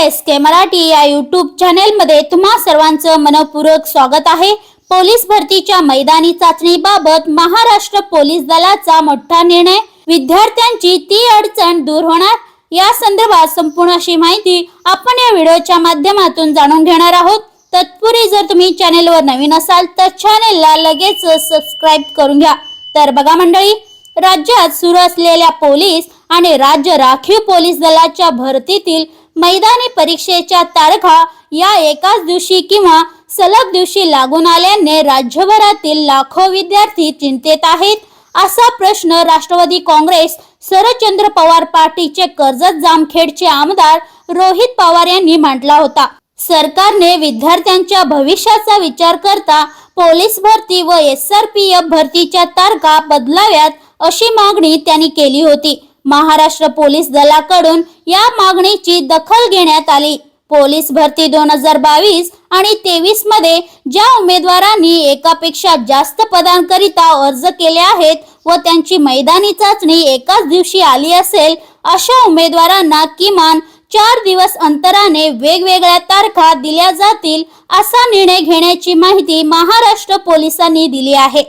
S के मराठी या YouTube चॅनेलमध्ये तुम्हा सर्वांचं मनपूर्वक स्वागत आहे. पोलीस भरतीच्या मैदानी चाचणीबाबत महाराष्ट्र पोलीस दलाचा मोठा निर्णय. विद्यार्थ्यांची ती अडचण दूर होणार. या संदर्भात संपूर्ण अशी माहिती आपण या व्हिडिओच्या माध्यमातून जाणून घेणार आहोत. तत्पूर्वी जर तुम्ही चॅनेलवर नवीन असाल तर चॅनेलला लगेच सबस्क्राईब करून घ्या. तर बघा मंडळी राज्यात सुरू असलेल्या पोलीस आणि राज्य राखीव पोलीस दलाच्या भरतीतील मैदानी परीक्षेच्या तारखा या एकाच दिवशी किंवा सलग दिवशी लागून आल्याने राज्यभरातील लाखो विद्यार्थी चिंतेत आहेत असा प्रश्न राष्ट्रवादी काँग्रेस शरदचंद्र पवार पार्टीचे कर्जत जामखेडचे आमदार रोहित पवार यांनी मांडला होता. सरकारने विद्यार्थ्यांच्या भविष्याचा विचार करता पोलीस भरती व एस आर पी एफ भरतीच्या तारखा बदलाव्यात अशी मागणी त्यांनी केली होती. महाराष्ट्र पोलीस दलाकडून या मागणीची दखल घेण्यात आली. पोलीस भरती दोन हजार बावीस आणि तेवीसमध्ये ज्या उमेदवारांनी एकापेक्षा जास्त पदांकरिता अर्ज केले आहेत व त्यांची मैदानी चाचणी एकाच दिवशी आली असेल अशा उमेदवारांना किमान चार दिवस अंतराने वेगवेगळ्या तारखा दिल्या जातील असा निर्णय घेण्याची माहिती महाराष्ट्र पोलिसांनी दिली आहे.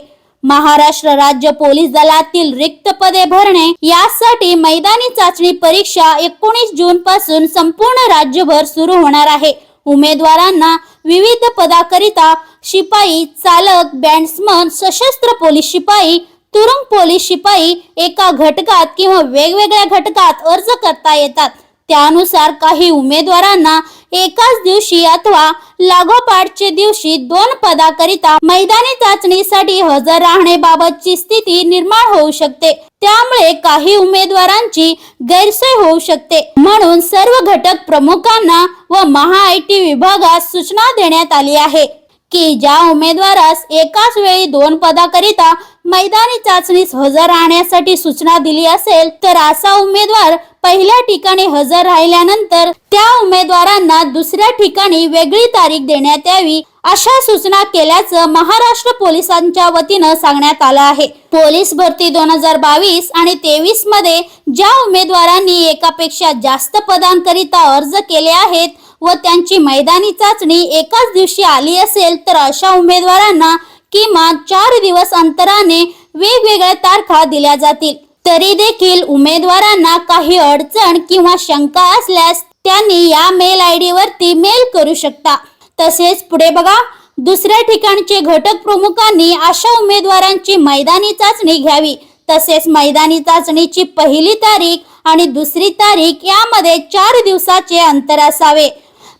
महाराष्ट्र राज्य पोलीस दलातील रिक्त पदे भरणे यासाठी मैदानी चाचणी परीक्षा एकोणीस जून पासून संपूर्ण राज्यभर सुरू होणार आहे. उमेदवारांना विविध पदाकरिता शिपाई चालक बँड्समन सशस्त्र पोलीस शिपाई तुरुंग पोलीस शिपाई एका घटकात किंवा वेगवेगळ्या घटकात अर्ज करता येतात. त्यानुसार काही उमेदवारांना एकाच दिवशी अथवा लागोपाठचे दिवशी दोन पदाकरिता मैदानी चाचणीसाठी हजर राहण्याबाबतची स्थिती निर्माण होऊ शकते. त्यामुळे काही उमेदवारांची गैरसोय होऊ शकते. म्हणून सर्व घटक प्रमुखांना व महा आय टी सूचना देण्यात आली आहे. की ज्या उमेदवारास एकाच वेळी दोन पदाकरिता मैदानी चाचणीस हजर राहण्यासाठी सूचना दिली असेल तर असा उमेदवार पहिल्या ठिकाणी हजर राहिल्यानंतर त्या उमेदवारांना दुसऱ्या ठिकाणी वेगळी तारीख देण्यात यावी अशा सूचना केल्याचं महाराष्ट्र पोलिसांच्या वतीनं सांगण्यात आलं आहे. पोलीस भरती दोन हजार बावीस आणि तेवीसमध्ये ज्या उमेदवारांनी एकापेक्षा जास्त पदांकरिता अर्ज केले आहेत व त्यांची मैदानी चाचणी एकाच दिवशी आली असेल तर अशा उमेदवारांना किमान चार दिवस अंतराने वेगवेगळ्या तारखा दिल्या जातील. तरी देखील उमेदवारांना काही अडचण किंवा शंका असल्यास त्यांनी या मेल आय डी वरती मेल करू शकता. तसेच पुढे बघा दुसऱ्या ठिकाणचे घटक प्रमुखांनी अशा उमेदवारांची मैदानी चाचणी घ्यावी. तसेच मैदानी चाचणीची पहिली तारीख आणि दुसरी तारीख यामध्ये चार दिवसाचे अंतर असावे.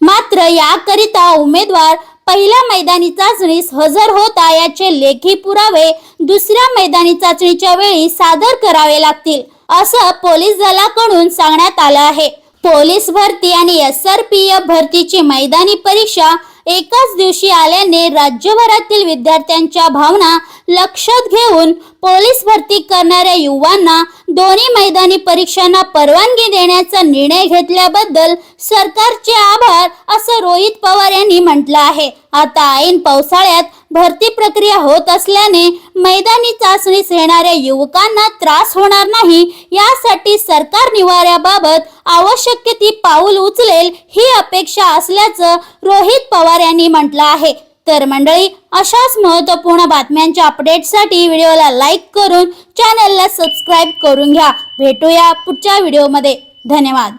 मात्र याकरिता उमेदवार पहिल्या मैदानी चाचणीस हजर होता याचे लेखी पुरावे दुसऱ्या मैदानी चाचणीच्या वेळी सादर करावे लागतील असं पोलीस दलाकडून सांगण्यात आलं आहे. पोलीस भरती आणि एस आर पी एफ भरतीची मैदानी परीक्षा एकाच दिवशी आल्याने राज्यभरातील विद्यार्थ्यांच्या भावना लक्षात घेऊन पोलीस भरती करणाऱ्या युवांना दोन्ही मैदानी परीक्षांना परवानगी देण्याचा निर्णय घेतल्याबद्दल सरकारचे आभार असं रोहित पवार यांनी म्हटलं आहे. आता ऐन पावसाळ्यात भरती प्रक्रिया होत असल्याने मैदानी चाचणीस येणाऱ्या युवकांना त्रास होणार नाही. यासाठी सरकार निवाऱ्याबाबत आवश्यक ती पाऊल उचलेल ही अपेक्षा असल्याचं रोहित पवार यांनी म्हटलं आहे. तर मंडळी अशाच महत्त्वपूर्ण बातम्यांच्या अपडेटसाठी व्हिडिओला लाईक करून चॅनलला सबस्क्राईब करून घ्या. भेटूया पुढच्या व्हिडिओमध्ये धन्यवाद.